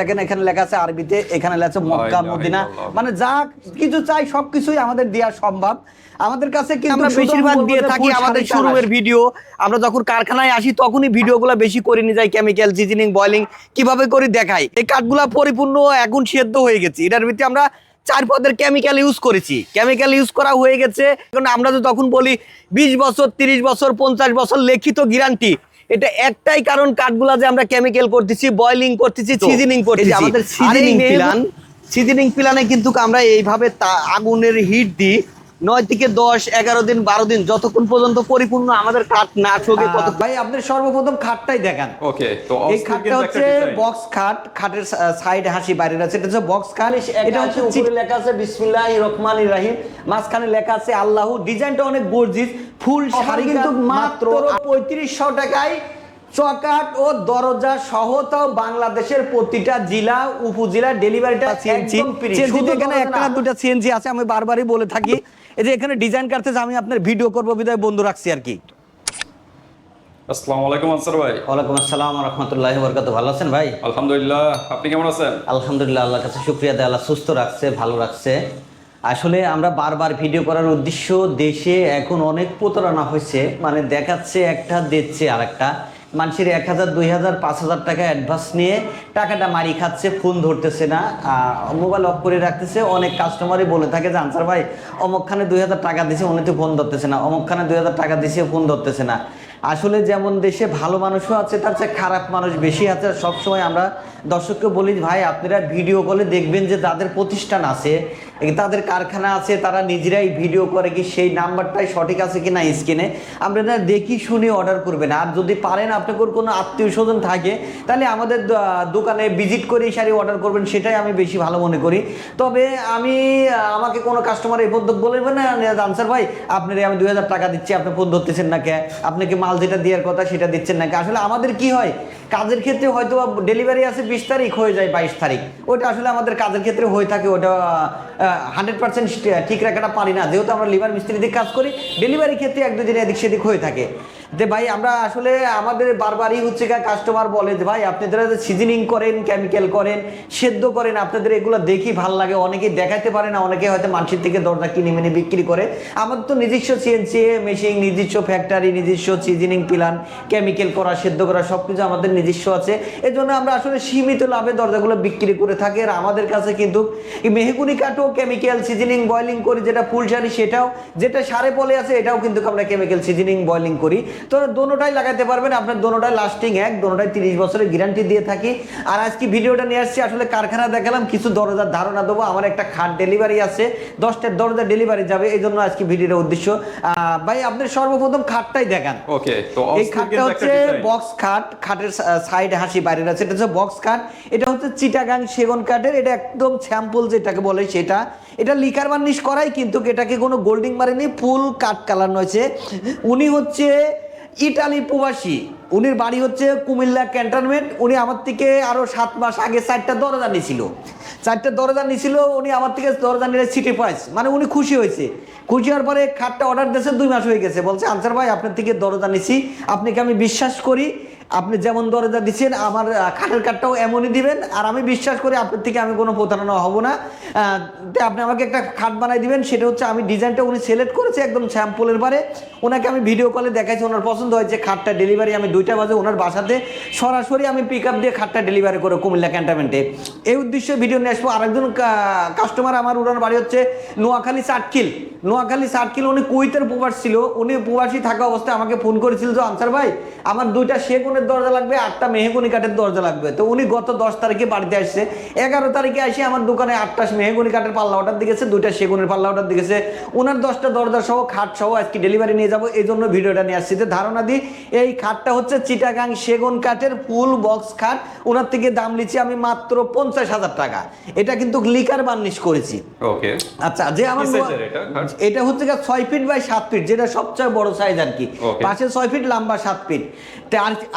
দেখেন এখানে লেখা আছে আরবিতে এখানে লেখা আছে মক্কা মদিনা। মানে যা কিছু চাই সবকিছুই আমাদের দেওয়া সম্ভব। আমাদের কাছে কিন্তু আমরা বেশিরভাগ দিয়ে থাকি আমাদের শোরুমের ভিডিও আমরা যখন কারখানায় আসি তখনই ভিডিওগুলো বেশি করে নিয়ে যাই কেমিক্যাল সিজনিং বয়লিং কীভাবে করে দেখাই। এই কাঠগুলা পরিপূর্ণ এখন সেদ্ধ হয়ে গেছে। এটার ভিতরে আমরা চার পদের কেমিক্যাল ইউজ করেছি। কেমিক্যাল ইউজ করা হয়ে গেছে। এখন আমরা তো তখন বলি বিশ বছর তিরিশ বছর পঞ্চাশ বছর লিখিত গ্যারান্টি এটা একটাই কারণ কাঠগুলা যে আমরা কেমিক্যাল করতেছি বয়লিং করতেছি সিজনিং করতেছি। আমাদের সিজনিং প্ল্যান সিজনিং প্ল্যানে কিন্তু আমরা এইভাবে আগুনের হিট দিই নয় থেকে দশ এগারো দিন বারো দিন যতক্ষণ পর্যন্ত পরিপূর্ণ আমাদের কাঠ না ঠকে তত ভাই আপনি সর্বপ্রথম খাটটাই দেখান। ওকে তো এই খাটটা হচ্ছে বক্স খাট খাটের সাইড হাসি বাইরে আছে এটা হচ্ছে বক্স খাট। এটা হচ্ছে উপরে লেখা আছে বিসমিল্লাহ রহমান রাহিম। মাঝখানে লেখা আছে আল্লাহ। ডিজাইনটা অনেক গর্জিস ফুল শাড়ি কিন্তু মাত্র পঁয়ত্রিশশো টাকায়। চকাট ও দরজা সহ তাও বাংলাদেশের প্রতিটা জেলা উপজেলা ডেলিভারিটা সিএনজি শুধু এখানে একটা। দুটা সিএনজি আছে আমি বারবারই বলে থাকি। এই যে এখানে ডিজাইন করতেছে আমি আপনার ভিডিও করব বিদায় বন্ধু রাখছি আর কি। আসসালামু আলাইকুম আনসার ভাই। ওয়ালাইকুম আসসালাম রহমতুল্লাহ বরকাত ভালো আছেন ভাই? আলহামদুলিল্লাহ আপনি কেমন আছেন? আলহামদুলিল্লাহ আল্লাহর কাছে শুক্রিয়া দেয় আল্লাহ সুস্থ রাখছে ভালো রাখছে। আসলে আমরা বারবার ভিডিও করার উদ্দেশ্য দেশে এখন অনেক প্রতারণা হয়েছে মানে দেখাচ্ছে একটা দিচ্ছে আর একটা মানুষের এক হাজার, দুই হাজার, পাঁচ হাজার টাকা অ্যাডভান্স নিয়ে টাকাটা মারি খাচ্ছে, ফোন ধরতেছে না মোবাইল অফ করে রাখতেছে। অনেক কাস্টমারই বলে থাকে যে, আনসার ভাই অমুকখানে দুই হাজার টাকা দিছে, উনি তো ফোন ধরতেছে না। অমুকখানে দুই হাজার টাকা দিছে, ফোন ধরতেছে না। আসলে যেমন দেশে ভালো মানুষও আছে, তার চেয়ে খারাপ মানুষ বেশি আছে। সবসময় আমরা দর্শককে বলি, ভাই, আপনারা ভিডিও কলে দেখবেন যে তাদের প্রতিষ্ঠান আছে তাদের কারখানা আছে, তারা নিজেরাই ভিডিও করে কি সেই নাম্বারটাই সঠিক আছে কি না স্ক্রিনে আপনারা দেখি, শুনে অর্ডার করবেন। আর যদি পারেন, আপনাদের কোনো আত্মীয় স্বজন থাকে, তাহলে আমাদের দোকানে ভিজিট করে শাড়ি অর্ডার করবেন, সেটাই আমি বেশি ভালো মনে করি। তবে আমি, আমাকে কোনো কাস্টমার এই পদ্ধতি বলবেন না আনসার ভাই, আপনার আমি দুই হাজার টাকা দিচ্ছি, আপনি ফোন ধরতেছেন না কে? আপনাকে মাল যেটা দেওয়ার কথা সেটা দিচ্ছেন না আসলে আমাদের কি হয়? কাজের ক্ষেত্রে হয়তো ডেলিভারি আছে বিশ তারিখ হয়ে যায় বাইশ তারিখ। ওটা আসলে আমাদের কাজের ক্ষেত্রে হয়ে থাকে, ওটা হান্ড্রেড পার্সেন্ট ঠিক রাখাটা পারি না। যেহেতু আমরা লিভার মিস্ত্রি দিয়ে কাজ করি ডেলিভারি ক্ষেত্রে এক দুদিন এদিক সেদিক হয়ে থাকে। যে ভাই, আমরা আসলে আমাদের বারবারই হচ্ছে কাস্টমার বলে যে ভাই আপনারা যে সিজনিং করেন কেমিক্যাল করেন, সেদ্ধ করেন, আপনাদের এগুলো দেখি ভালো লাগে। অনেকে দেখাতে পারে না অনেকে হয়তো মানুষের থেকে দরজা কিনে মেনে বিক্রি করে। আমাদের তো নিজস্ব সিএনসি মেশিন নিজস্ব ফ্যাক্টরি নিজস্ব সিজনিং প্ল্যান কেমিক্যাল করা, সেদ্ধ করা সব কিছু আমাদের নিজস্ব আছে। এই জন্য আমরা আসলে সীমিত লাভে দরজাগুলো বিক্রি করে থাকি। আর আমাদের কাছে কিন্তু মেহগুনি কাঠও কেমিক্যাল সিজনিং বয়লিং করি, যেটা ফুল শাড়ি সেটাও, যেটা সারে পলে আছে, এটাও কিন্তু আমরা কেমিক্যাল সিজনিং বয়লিং করি। তো দোনোটাই লাগাতে পারবেন আপনার দোনোটাই লাস্টিং এক দোনোটাই তিরিশ বছরের গ্যারান্টি দিয়ে থাকি। আর আজকে ভিডিওটা নিয়ে আসছি আসলে কারখানা দেখালাম কিছু দরজার ধারণা দেবো আমার একটা খাট ডেলিভারি আছে দশটার দরজা ডেলিভারি যাবে এই জন্য আজকে ভিডিওর উদ্দেশ্য ভাই আপনার সর্বপ্রথম খাটটাই দেখান। ওকে তো এই খাটটা হচ্ছে বক্স খাট খাটের সাইড হাসি বাইরের আছে এটা হচ্ছে বক্স খাট এটা হচ্ছে চিটাগাং সেগুন কাঠের এটা একদম স্যাম্পল যেটাকে বলে সেটা। এটা লিকার বার্নিশ করাই কিন্তু এটাকে কোনো গোল্ডিং মারেনি ফুল কাঠ কালার নয়েছে উনি হচ্ছে ইটালি প্রবাসী। উনির বাড়ি হচ্ছে কুমিল্লা ক্যান্টনমেন্ট। উনি আমার থেকে আরও সাত মাস আগে চারটা দরজা নিয়েছিল চারটা দরজা নিয়েছিল উনি আমার থেকে দরজা নিয়ে সিটি পাইস মানে উনি খুশি হয়েছে। খুশি হওয়ার পরে খাটটা অর্ডার দিয়েছে, দুই মাস হয়ে গেছে। বলছে, আনসার ভাই, আপনার থেকে দরজা নিছি। আপনাকে আমি বিশ্বাস করি আপনি যেমন দরজা দিচ্ছেন, আমার খাটের কাঠটাও এমনই দিবেন। আর আমি বিশ্বাস করি আপনার থেকে আমি কোনো প্রতারণা হব না। আপনি আমাকে একটা খাট বানাই দিবেন, সেটা হচ্ছে আমি ডিজাইনটা উনি সিলেক্ট করেছে একদম স্যাম্পলের বারে। ওনাকে আমি ভিডিও কলে দেখাইছি, ওনার পছন্দ হয়েছে খাটটা ডেলিভারি আমি দুইটা বাজে ওনার বাসাতে, সরাসরি আমি পিক আপ দিয়ে খাটটা ডেলিভারি করে কুমিল্লা ক্যান্টনমেন্টে এই উদ্দেশ্যে ভিডিও নিয়ে আসব। আরেকজন কাস্টমার আমার উড়ান বাড়ি হচ্ছে নোয়াখালী সাটকিল নোয়াখালী সাটকিল উনি কুইতের প্রবাস ছিল। উনি প্রবাসী থাকা অবস্থায় আমাকে ফোন করেছিল যে, আনসার ভাই, আমার দুইটা সেগুনের দরজা লাগবে আটটা মেহগুনি কাঠের দরজা লাগবে। তো উনি গত দশ তারিখে বাড়িতে আসছে। এগারো তারিখে এসে আমার দোকানে আটটা মেহগুনি কাঠের পাল্লা অর্ডার দিয়েছে দুইটা সেগুনের পাল্লা অর্ডার দিয়েছে। ওনার দশটা দরজা সহ খাট সহ আজকে ডেলিভারি নিয়ে যাব এই জন্য ভিডিওটা নিয়ে আসছি। ধারণা দিই এই খাটটা হচ্ছে চিটাগাং সেগুন কাঠের ফুল বক্স খাট। ওনার থেকে দাম নিচ্ছি আমি মাত্র পঞ্চাশ হাজার টাকা। এটা কিন্তু লিকার বার্নিশ করেছি। ওকে। আচ্ছা যে আমার এটা হচ্ছে ছয় ফিট বাই সাত ফিট যেটা সবচেয়ে বড় সাইজ আর কি। পাশে ছয় ফিট লম্বা সাত ফিট।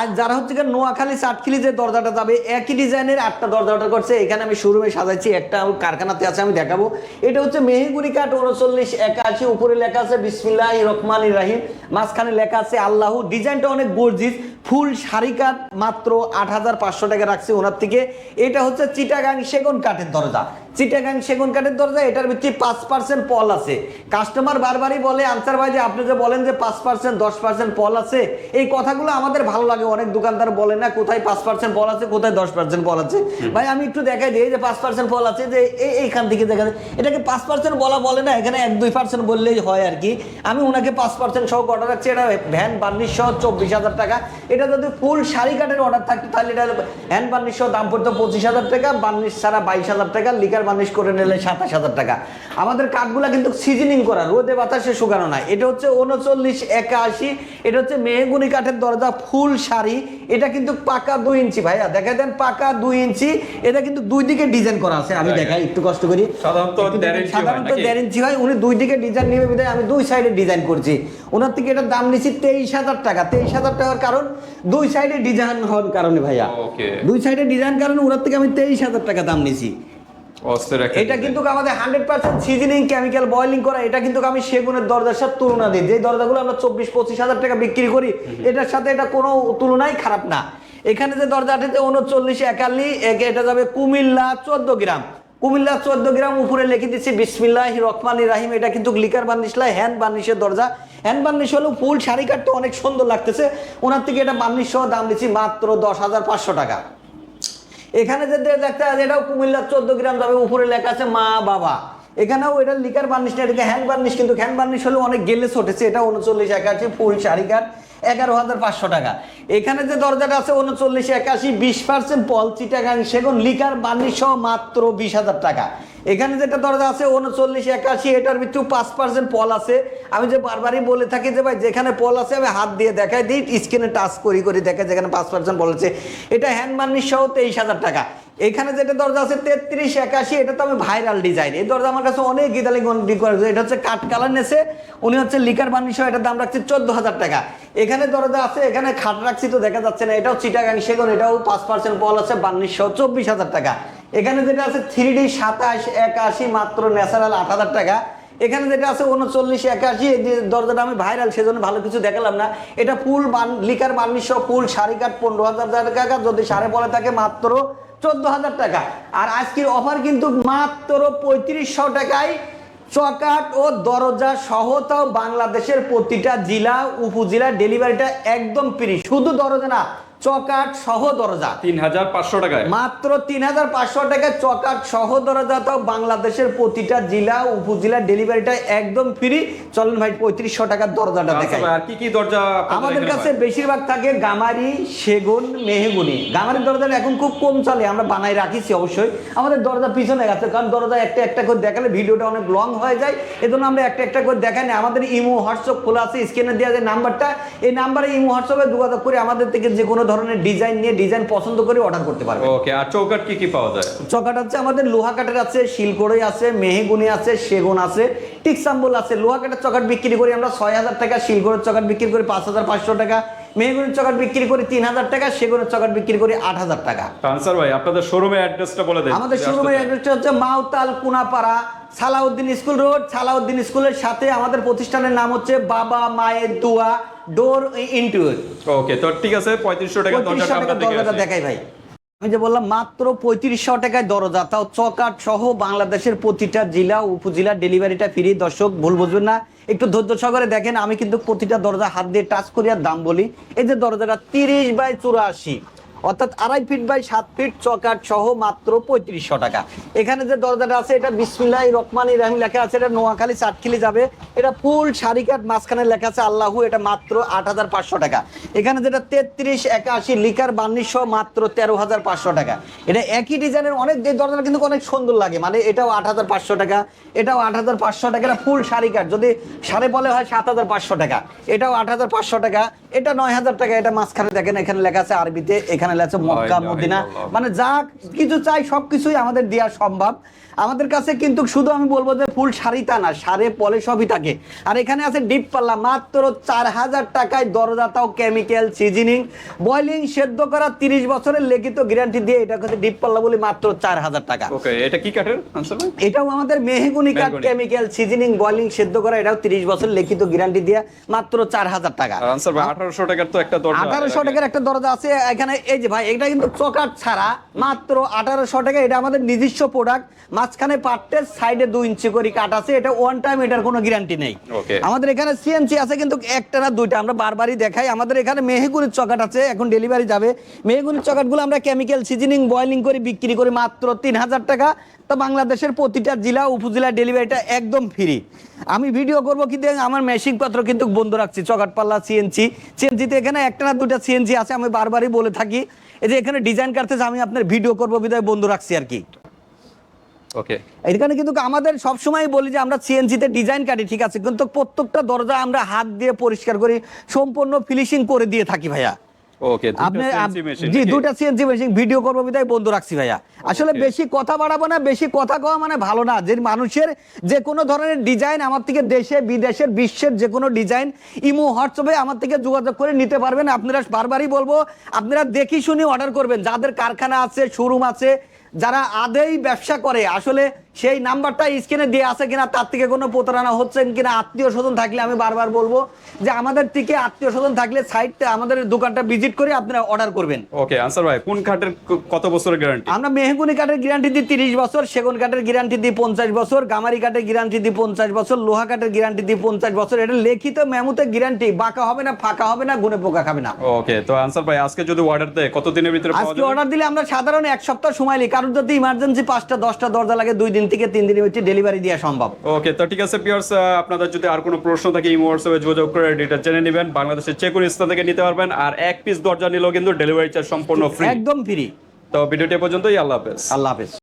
আর যারা হচ্ছে গিয়ে নোয়াখালী চাটখিলি যে দরজাটা যাবে, একই ডিজাইনের আটটা দরজা অর্ডার করছে। এখানে আমি শোরুমে সাজাইছি, একটা কারখানাতে আছে, আমি দেখাবো। এটা হচ্ছে মেহেগুড়ি কাঠ উনচল্লিশ একাশি, উপরে লেখা আছে বিসমিল্লাহ রহমান রাহিম। মাঝখানে লেখা আছে আল্লাহ। ডিজাইনটা অনেক গর্জিস ফুল শাড়ি কাঠ মাত্র আট হাজার পাঁচশো টাকা রাখছি ওনার থেকে। এটা হচ্ছে চিটাগাং সেগুন কাঠের দরজা। চিটাগাং সেগুন কাঠের দরজা এটার ভিত্তি পাঁচ পার্সেন্ট পল আছে। কাস্টমার বারবারই বলে আনসার ভাই যে আপনি যে বলেন যে পাঁচ পার্সেন্ট দশ পার্সেন্ট পল আছে এই কথাগুলো আমাদের ভালো লাগে। অনেক দোকানদার বলে না কোথায় পাঁচ পার্সেন্ট পল আছে কোথায় দশ পার্সেন্ট পল আছে? ভাই আমি একটু দেখাই দিই যে পাঁচ পার্সেন্ট পল আছে যে এই- এইখান থেকে দেখা যায় এটাকে পাঁচ পার্সেন্ট বলা বলে না এখানে এক দুই পার্সেন্ট বললেই হয় আর কি। আমি ওনাকে পাঁচ পার্সেন্ট সহ অর্ডার রাখছি এটা ভ্যান বার্নিশ সহ চব্বিশ হাজার টাকা। এটা যদি ফুল শাড়ি কাঠের অর্ডার থাকতো তাহলে এটা হ্যান্ড বার্নিশ দাম পড়তো পঁচিশ হাজার টাকা বার্নিশ ছাড়া বাইশ হাজার টাকা লিকার বার্নিশ করে নিলে সাতাশ হাজার টাকা। আমাদের কাঠগুলা কিন্তু সিজনিং করা রোদে বাতাসে শুকানো না। এটা হচ্ছে উনচল্লিশ একাশি এটা হচ্ছে মেহগুনি কাঠের দরজা ফুল শাড়ি। এটা কিন্তু পাকা দুই ইঞ্চি ভাইয়া দেখা দেন পাকা দুই ইঞ্চি। এটা কিন্তু দুই দিকে ডিজাইন করা আছে আমি দেখাই একটু কষ্ট করি। সাধারণত দেড় ইঞ্চি হয়? দেড় ইঞ্চি হয় উনি দুই দিকে ডিজাইন নিবে বিধায় আমি দুই সাইডে ডিজাইন করছি। ওনার থেকে এটার দাম নিচ্ছি তেইশ হাজার টাকা। তেইশ হাজার টাকার কারণ দুই সাইডে ডিজাইন হওয়ার কারণে ভাইয়া। দুই সাইডে ডিজাইন কারণে ওনার থেকে আমি তেইশ হাজার টাকা দাম নিছি। এটা কিন্তু আমাদের hundred percent seasoning chemical boiling করা এটা কিন্তু আমি সেগুনের দরজার সাথে তুলনা দিই। যে দরজাগুলো আমরা চব্বিশ পঁচিশ হাজার টাকা বিক্রি করি এটার সাথে এটা কোনো তুলনাই খারাপ না। এখানে যে দরজাটিতে উনচল্লিশ একাল্লি একে এটা যাবে কুমিল্লা চোদ্দ গ্রাম। কুমিল্লা চোদ্দ গ্রাম উপরে লিখে দিচ্ছি বিসমিল্লাহ রহমান রাহিম। এটা কিন্তু লিকার বার্নিশলা হ্যান্ড বার্নিশের দরজা। হ্যান্ড বার্নিশ হলেও ফুল শাড়ি কাটতে অনেক সুন্দর লাগতেছে। ওনার থেকে এটা বার্নিশ সহ দাম দিচ্ছি মাত্র দশ হাজার পাঁচশো টাকা। এখানে যে দেখতে আছে, এটাও কুমিল্লার চোদ্দ গ্রাম যাবে, উপরে লেখা আছে মা, বাবা। এখানেও এটা লিকার বার্নিশ না এটাকে হ্যান্ড বার্নিশ, কিন্তু হ্যান্ড বার্নিশ হলেও অনেক গেলেস উঠেছে এটা উনচল্লিশ একাশি ফুল শাড়ি কাঠ। এগারো হাজার পাঁচশো টাকা। এখানে যে দরজাটা আছে, উনচল্লিশ একাশি, বিশ পার্সেন্ট পল, চিটাগাং সেগুন, লিকার বার্নিশ সহ মাত্র বিশ হাজার টাকা। এখানে যেটা দরজা আছে, উনচল্লিশ একাশি, এটার ভিতরেও পাঁচ পার্সেন্ট পল আছে। আমি যে বারবারই বলে থাকি যে, ভাই, যেখানে পল আছে, আমি হাত দিয়ে দেখাই দিই, স্ক্রিনে টাচ করি করি দেখাই যেখানে পাঁচ পার্সেন্ট পল আছে। এটা হ্যান্ড বার্নিশ সহ তেইশ হাজার টাকা। এখানে যেটা দরজা আছে তেত্রিশ, একাশি, এটা তো আমি ভাইরাল ডিজাইন এই দরজা আমার কাছে অনেক গিদালি গন্ডি করে এটা হচ্ছে কাঠ কালার নেছে, উনি হচ্ছে লিকার বার্নিশ সহ এটার দাম রাখছে চোদ্দ হাজার টাকা। এখানে দরজা আছে, এখানে খাট রাখছি তো দেখা যাচ্ছে না, এটাও চিটাগাং সেগুন, এটাও পাঁচ পার্সেন্ট বল আছে বার্নিশ সহ চব্বিশ হাজার টাকা। এখানে যেটা আছে থ্রি ডি সাতাশ, একাশি, মাত্র ন্যাচারাল আট হাজার টাকা। এখানে যেটা আছে উনচল্লিশ, একাশি দরজাটা আমি ভাইরাল সেজন্য ভালো কিছু দেখালাম না। এটা ফুল বান লিকার বার্নিশ সহ ফুল সাড়ে কাঠ পনেরো হাজার টাকা, যদি সাড়ে পরে থাকে মাত্র চোদ্দ হাজার টাকা। আর আজকের অফার কিন্তু মাত্র পঁয়ত্রিশশো টাকায় চকাট ও দরজা সহ তাও বাংলাদেশের প্রতিটা জেলা, উপজেলা ডেলিভারিটা একদম ফ্রি শুধু দরজা না চকাট সহ দরজা। তিন হাজার পাঁচশো টাকায়। মাত্র তিন হাজার পাঁচশো টাকা চকাট সহ দরজা তাও বাংলাদেশের প্রতিটা জেলা উপজেলা ডেলিভারিটা একদম ফ্রি। চলেন ভাই পঁয়ত্রিশশো টাকার দরজাটা আচ্ছা দেখাই। আর কি কি দরজা আমাদের কাছে বেশিরভাগ থাকে গামারি সেগুন মেহগুনি। গামারির দরজা এখন খুব কম চলে আমরা বানাই রাখিছি অবশ্যই। আমাদের দরজা পিছনে গেছে কারণ দরজা একটা একটা করে দেখালে ভিডিওটা অনেক লং হয়ে যায়। এজন্য আমরা একটা একটা করে দেখাই না। আমাদের ইমো হোয়াটসঅ্যাপ খোলা আছে স্ক্রিনে দেওয়া যে নাম্বারটা এই নাম্বারে ইমো হোয়াটসঅ্যাপে যোগাযোগ করে আমাদের থেকে যে কোনো ধরনের ডিজাইন নিয়ে ডিজাইন পছন্দ করে অর্ডার করতে পারবে। ওকে আর চৌকাট কি কি পাওয়া যায়? চৌকাট হচ্ছে আমাদের লোহা কাঠের আছে শিলকড়ই আছে মেহেগুনি আছে সেগুন আছে টিকসাম্বল আছে। লোহা কাঠের চকাট বিক্রি করি আমরা ছয় হাজার টাকা শিলকড়ের চকাট বিক্রি করি পাঁচ হাজার পাঁচশো টাকা। মেহেগুনির চকাট বিক্রি করি তিন হাজার টাকা সেগুনের চকাট বিক্রি করি আট হাজার টাকা। আনসার ভাই আপনাদের শোরুমের অ্যাড্রেসটা বলে দেন। আমাদের শোরুমের অ্যাড্রেসটা হচ্ছে মাউতাল কুনাপাড়া সালাউদ্দিন স্কুল রোড সালাউদ্দিন স্কুলের সাথে আমাদের প্রতিষ্ঠানের নাম হচ্ছে বাবা মায়ের দোয়া ডোর ইন্টুর ওকে তো ঠিক আছে পঁয়ত্রিশশো টাকা দরজাটা দেখাই ভাই। আমি যে বললাম মাত্র পঁয়ত্রিশশো টাকায় দরজা তাও চকাট সহ বাংলাদেশের প্রতিটা জেলা উপজেলা ডেলিভারিটা ফ্রি দর্শক ভুল বুঝবেন না। একটু ধৈর্য সহকারে দেখেন, আমি কিন্তু প্রতিটা দরজা হাত দিয়ে টাচ করিয়া দাম বলি। এই যে দরজাটা তিরিশ বাই চুরাশি। অর্থাৎ আড়াই ফিট বাই সাত ফিট চকাট সহ মাত্র পঁয়ত্রিশশো টাকা। এখানে যে দরজাটা আছে, এটা বিসমিল্লাহ রহমান ইরাহিম লেখা আছে, এটা নোয়াখালী চাটখিলি যাবে। এটা ফুল কাঠ মাঝখানে লেখা আছে, আল্লাহু, এটা মাত্র আট হাজার পাঁচশো টাকা। এখানে যেটা তেত্রিশ, একাশি, লিকার বার্নিশ সহ মাত্র তেরো হাজার পাঁচশো টাকা। এটা একই ডিজাইনের অনেক যে দরজাটা কিন্তু অনেক সুন্দর লাগে মানে এটাও আট হাজার পাঁচশো টাকা, এটাও আট হাজার পাঁচশো টাকা, এটা ফুল কাঠ যদি সাড়ে বলে হয় সাত হাজার পাঁচশো টাকা, এটাও আট হাজার পাঁচশো টাকা, এটা নয় হাজার টাকা, এটা মাঝখানে দেখেন, এখানে লেখা আছে আরবিতে, এখানে লেখা আছে মক্কা মদিনা। মানে যা কিছু চাই সব কিছুই আমাদের দেওয়া সম্ভব। আমাদের কাছে কিন্তু শুধু আমি বলব যে ফুল শাড়ি তা না সারে পলে সবই থাকে। আর এখানে আছে ডিপ পাল্লা মাত্র চার হাজার টাকায় দরজাতাও কেমিক্যাল সিজনিং বয়লিং সেদ্ধ করা তিরিশ বছরের লিখিত গ্যারান্টি দিয়ে এটা হচ্ছে ডিপ পাল্লা বলি মাত্র চার হাজার টাকা। এটা কি কাঠের? এটাও আমাদের মেহগুনি কাঠ কেমিক্যাল সিজনিং বয়লিং সেদ্ধ করা এটাও তিরিশ বছর লিখিত গ্যারান্টি দিয়ে মাত্র চার হাজার টাকা। আঠারোশো টাকার তো একটা আঠারোশো টাকার একটা দরজা আছে এখানে এই যে ভাই এটা কিন্তু চকার ছাড়া মাত্র আঠারোশো টাকা। এটা আমাদের নিজস্ব প্রোডাক্ট মাঝখানে পাট্টের সাইডে দুই ইঞ্চি করে কাট আছে। এটা ওয়ান টাইম এটার কোনো গ্যারান্টি নেই। আমাদের এখানে সিএনসি আছে কিন্তু একটা না দুইটা। আমরা বারবারই দেখাই। আমাদের এখানে মেহেগুনির চকাট আছে। এখন ডেলিভারি যাবে। মেহেগুনির চকাটগুলো আমরা কেমিক্যাল সিজনিং বয়লিং করে বিক্রি করি মাত্র তিন হাজার টাকা। তো বাংলাদেশের প্রতিটা জেলা উপজেলা ডেলিভারিটা একদম ফ্রি আমি ভিডিও করব কিন্তু আমার মেশিন পত্র কিন্তু বন্ধ রাখছি। চকাট পাল্লা সিএনসি সিএনজিতে এখানে একটা না দুটা সিএনজি আছে আমি বারবারই বলে থাকি। এই যে এখানে ডিজাইন কাটতেছে আমি আপনার ভিডিও করব বিদায় বন্ধ রাখছি আর কি। ওকে এখানে কিন্তু আমাদের সবসময় বলি যে আমরা সিএনজিতে ডিজাইন কাটি ঠিক আছে? কিন্তু প্রত্যেকটা দরজা আমরা হাত দিয়ে পরিষ্কার করি সম্পূর্ণ ফিনিশিং করে দিয়ে থাকি ভাইয়া। ওকে আপনি আপ- জি দুটা সিএনজি মেশিন ভিডিও করব বিদায় বন্ধ রাখছি ভাইয়া। আসলে বেশি কথা বাড়াবো না বেশি কথা কওয়া মানে ভালো না। যে মানুষের যে কোনো ধরনের ডিজাইন আমার থেকে দেশে বিদেশের বিশ্বের যে কোনো ডিজাইন ইমো হোয়াটসঅ্যাপে আমার থেকে যোগাযোগ করে নিতে পারবেন। আপনারা বারবারই বলব আপনারা দেখি শুনি অর্ডার করবেন। যাদের কারখানা আছে শোরুম আছে যারা আদেই ব্যবসা করে আসলে সেই নাম্বারটা স্ক্রিনে দিয়ে আছে কিনা তার থেকে কোনো প্রতারণা হচ্ছেন কিনা আত্মীয় স্বজন থাকলে আমি বারবার বলব যে আমাদের থেকে আত্মীয় স্বজন থাকলে সাইটটা আমাদের দোকানটা ভিজিট করে আপনারা অর্ডার করবেন। ওকে আনসার ভাই কোন কাঠের কত বছরের গ্যারান্টি আমরা মেহগুনি কাঠের গ্যারান্টি দিই তিরিশ বছর সেগুন কাঠের গ্যারান্টি দিই পঞ্চাশ বছর গামারি কাঠের গ্যারান্টি দিই পঞ্চাশ বছর লোহা কাঠের গ্যারান্টি দিই পঞ্চাশ বছর। এটা লিখিত মেমুতে গ্যারান্টি বাঁকা হবে না ফাঁকা হবে না গুনে পোকা খাবে না। ওকে তো আনসার ভাই আজকে যদি অর্ডার দেয় কত দিনের ভিতরে পাওয়া আজকে অর্ডার দিলে আমরা সাধারণ এক সপ্তাহ সময় নিই কারণ যদি ইমার্জেন্সি পাঁচটা দশটা দরজা লাগে দুই দিন থেকে তিন দিনের হচ্ছে ডেলিভারি দেওয়া সম্ভব। ওকে তো ঠিক আছে পিওর্স আপনাদের যদি আর কোনো প্রশ্ন থাকে ইমো হোয়াটসঅ্যাপে যোগাযোগ করে ডেটা জেনে নেবেন। বাংলাদেশের যে কোনো স্থান থেকে নিতে পারবেন আর এক পিস দরজা নিলেও কিন্তু ডেলিভারি চার্জ সম্পূর্ণ ফ্রি একদম ফ্রি তো ভিডিওটি পর্যন্তই আল্লাহ হাফেজ। আল্লাহ হাফেজ।